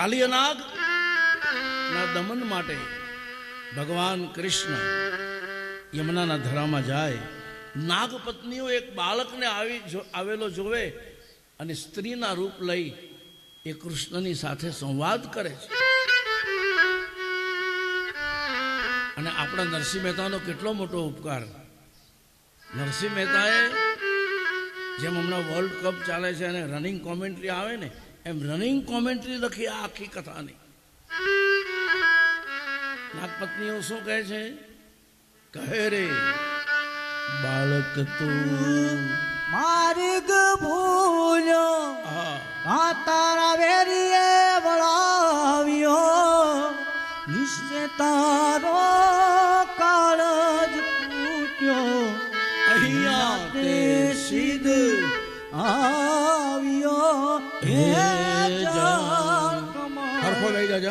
કાલિયનાગ ના દમન માટે ભગવાન કૃષ્ણ યમુનાના ધરામાં જાય. નાગ પત્નીઓ એક બાળકને આવી આવેલો જોવે અને સ્ત્રીના રૂપ લઈ એ કૃષ્ણની સાથે સંવાદ કરે છે. અને આપણા નરસિંહ મહેતાનો કેટલો મોટો ઉપકાર. નરસિંહ મહેતાએ જેમ હમણાં વર્લ્ડ કપ ચાલે છે અને રનિંગ કોમેન્ટ્રી આવે ને એમ રનિંગ કોમેન્ટ્રી લખી આ આખી કથાની. નાગપત્નીઓ શું કહે છે? કહે રે બાળક તું. માર્ગ ભૂલો આ તારા વેરીએ વળાવ્યો. નિશ્ચય તારો હરખો લઈ જાજો.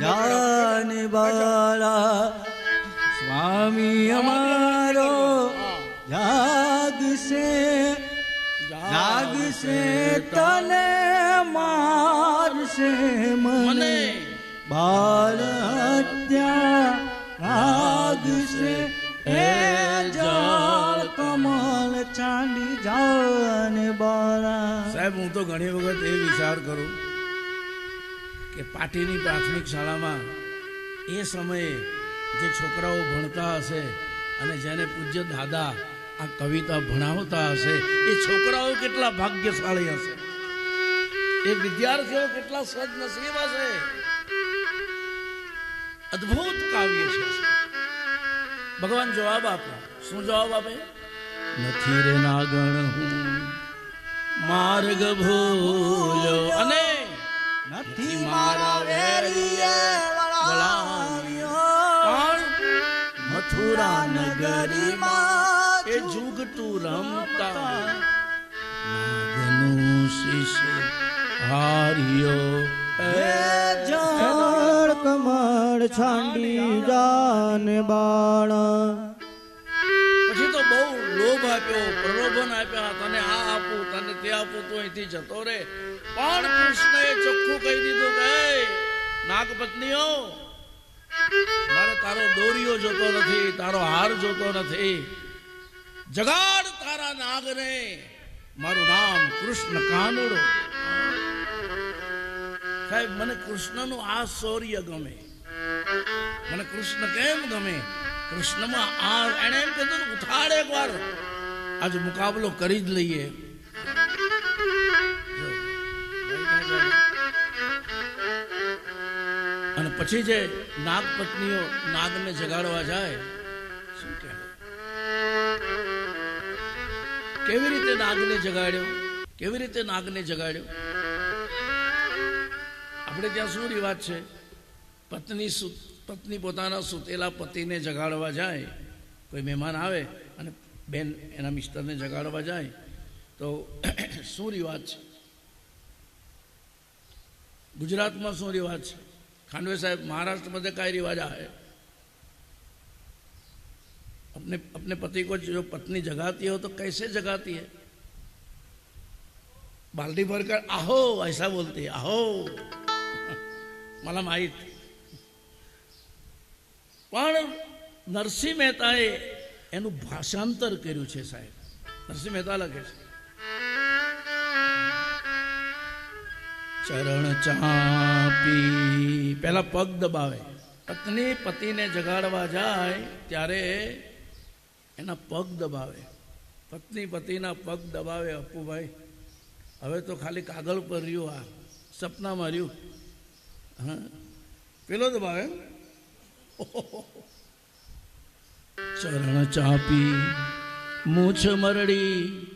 જાન બાળા સ્વામી અમારો જાગશે જાગશે તને મારશે મને. મને. બાળ હત્યા સાહેબ, હું તો ઘણી વખત એ વિચાર કરું કે પાટીની પ્રાથમિક શાળામાં એ સમયે જે છોકરાઓ ભણતા હશે અને જેને પૂજ્ય દાદા આ કવિતા ભણાવતા હશે, એ છોકરાઓ કેટલા ભાગ્યશાળી હશે? એ વિદ્યાર્થીઓ કેટલા સદનસીબ હશે? અદ્ભુત કાવ્ય છે. ભગવાન જવાબ આપે. શું જવાબ આપે? નથી રે નાગણ, હું માર્ગ ભૂલો અને નથી મારા વેરીએ પણ મથુરા નગરીમાં એ જુગતું રમતા આપું તું અહીંથી જતો રે. પણ કૃષ્ણએ ચોખ્ખું કહી દીધું કે નાગપત્નીઓ, મારે તારો દોરીઓ જોતો નથી, તારો હાર જોતો નથી. જગાડ તારા નાગને, મારું નામ કૃષ્ણ કાનુડો. સાહેબ, મને કૃષ્ણનું આ શૌર્ય ગમે. મને કૃષ્ણ કેમ ગમે? કૃષ્ણમાં આ એણે એમ કીધું ઉઠાડ એક વાર આજે મુકાબલો કરી જ લઈએ. અને પછી જે નાગ પત્નીઓ નાગને જગાડવા જાય, શું કહેવાય કેવી રીતે નાગને જગાડ્યો? કેવી રીતે નાગને જગાડ્યો? આપણે ત્યાં શું રિવાજ છે? પત્ની પત્ની પોતાના સૂતેલા પતિને જગાડવા જાય, કોઈ મહેમાન આવે અને બેન એના મિસ્ટરને જગાડવા જાય, તો શું રિવાજ છે? ગુજરાતમાં શું રિવાજ છે ખાંડવે સાહેબ महाराष्ट्र में क्या रिवाज है अपने अपने पति को जो पत्नी जगाती हो तो कैसे जगाती है बाल्टी भरकर आहो ऐसा बोलती है आहो मला माहीत પણ નરસિંહ મહેતાએ એનું ભાષાંતર કર્યું છે સાહેબ નરસિંહ મહેતા લખે છે ચરણ ચાપી. પહેલા પગ દબાવે. પત્ની પતિને જગાડવા જાય ત્યારે એના પગ દબાવે. પત્ની પતિના પગ દબાવે અપુભાઈ હવે તો ખાલી કાગળ પર રહ્યું આ. સપનામાં રહ્યું. હા. પેલો દબાવે. ચરણ ચાપી. મૂછ મરડી.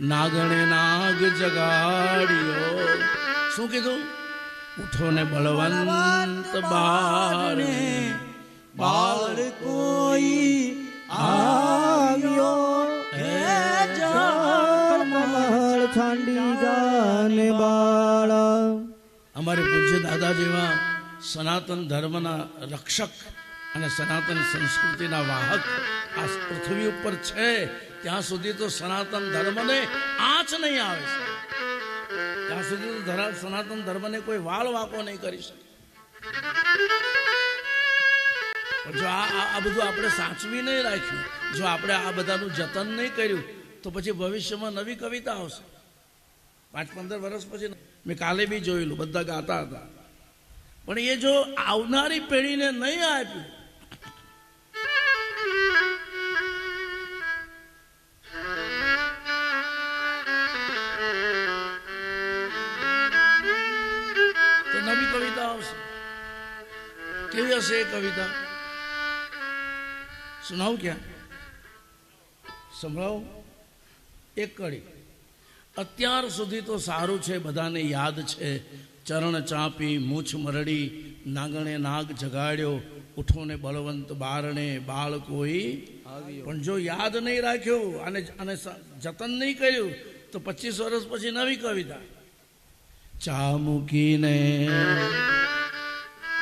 નાગણે નાગ જગાડ્યો. શું કીધું? ઉઠો ને બળવંત બાળને. બાળ કોઈ આવ્યો હે જળ છાંડી જાન બાળ. અમારે પૂજ્ય દાદા જેવા સનાતન ધર્મના રક્ષક અને સનાતન સંસ્કૃતિના વાહક આ પૃથ્વી ઉપર છે. ત્યાં સુધી તો સનાતન ધર્મને આંચ નહીં આવે ત્યાં સુધી સનાતન ધર્મને કોઈ વાળ વાંકો નહીં કરી શકે. જો આ બધું આપણે સાચવી નહીં રાખ્યું, જો આપણે આ બધાનું જતન નહીં કર્યું, તો પછી ભવિષ્યમાં નવી કવિતા આવશે. પાંચ પંદર વર્ષ પછી મેં કાલે બી જોયેલું, બધા ગાતા હતા. પણ એ જો આવનારી પેઢીને નહીં આપ્યું એ કવિતા. સુનાવું ક્યાં? સંભળાવો. એક કડી. અત્યાર સુધી તો સારું છે બધાને યાદ છે. ચરણ ચાંપી મૂછ મરડી નાગણે નાગ જગાડ્યો ઉઠોને બળવંત બારણે બાળ કોઈ. પણ જો યાદ નહીં રાખ્યું અને અને જતન નહીં કર્યું તો પચીસ વર્ષ પછી નવી કવિતા. ચા મૂકીને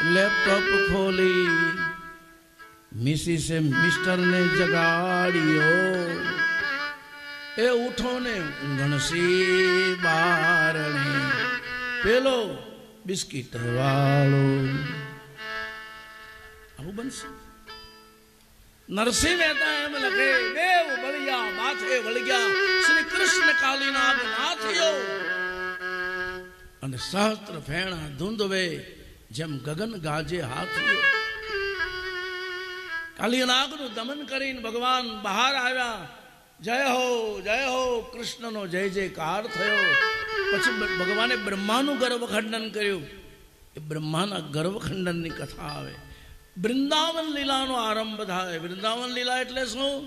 લેપટોપ ખોલી, મિસિસે મિસ્ટરને જગાડ્યો. એ ઉઠો ને ગણસી બારણે, પેલો બિસ્કિટ વાળો. આવું બનશે. નરસિંહ મહેતા એમ લખે, દેવ બળિયા માથે વળગ્યા, શ્રી કૃષ્ણ કાલીનાગ નાથિયો. અને સહસ્ત્ર ફેણા ધૂંધવે જેમ ગગન ગાજે હાથીઓ કાલિયનાગનું દમન કરીને ભગવાન બહાર આવ્યા. જય હો જય હો, કૃષ્ણનો જય જયકાર થયો. પછી ભગવાને બ્રહ્માનું ગર્ભખંડન કર્યું. એ બ્રહ્માના ગર્ભખંડનની કથા આવે. વૃંદાવન લીલાનો આરંભ થાય. વૃંદાવન લીલા એટલે શું?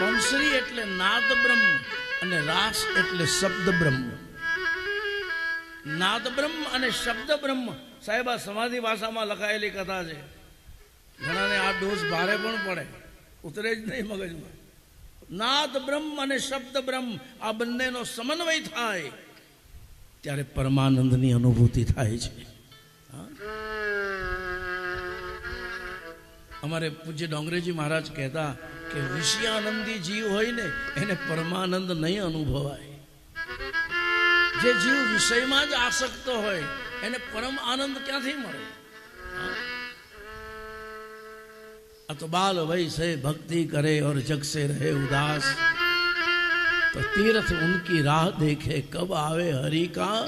બંસરી એટલે નાદ બ્રહ્મ અને રાસ એટલે શબ્દ બ્રહ્મ નાદ બ્રહ્મ અને શબ્દ બ્રહ્મ સાહેબ, આ સમાધિ ભાષામાં લખાયેલી કથા છે. ઘણાને આ ડોઝ ભારે પણ પડે. ઉતરે જ નહીં મગજમાં. નાદ બ્રહ્મ અને શબ્દ બ્રહ્મ, આ બંનેનો સમન્વય થાય ત્યારે પરમાનંદની અનુભૂતિ થાય છે? અમારે પૂજ્ય ડોંગરેજી મહારાજ કહેતા કે વિષયાનંદી જીવ હોય ને, એને પરમાનંદ નહીં અનુભવાય. જે જીવ વિષયમાં જ આસક્ત હોય એને પરમ આનંદ ક્યાંથી મળે? આ તો બાલ વૈસે ભક્તિ કરે ઓર જગસે રહે ઉદાસ. તો તીર્થ ઉનકી રાહ દેખે, કબ આવે હરિ કા?